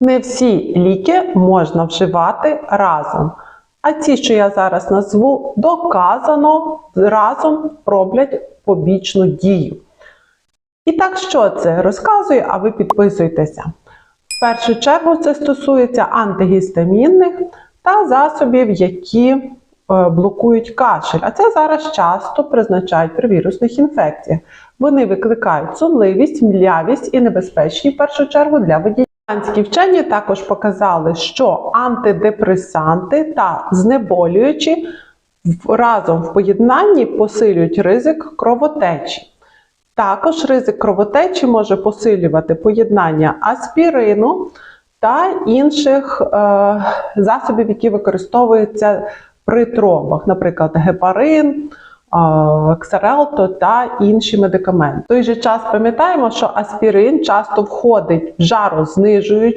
Не всі ліки можна вживати разом. А ці, що я зараз назву, доказано разом роблять побічну дію. І так, що це? Розказую, а ви підписуйтеся. В першу чергу це стосується антигістамінних та засобів, які е, блокують кашель. А це зараз часто призначають при вірусних інфекціях. Вони викликають сонливість, млявість і небезпечні в першу чергу для водіїв. Американські вчені також показали, що антидепресанти та знеболюючі разом в поєднанні посилюють ризик кровотечі. Також ризик кровотечі може посилювати поєднання аспірину та інших е, засобів, які використовуються при тромбах, наприклад, гепарин, ксарелто та інші медикаменти. В той же час пам'ятаємо, що аспірин часто входить в жарознижуючі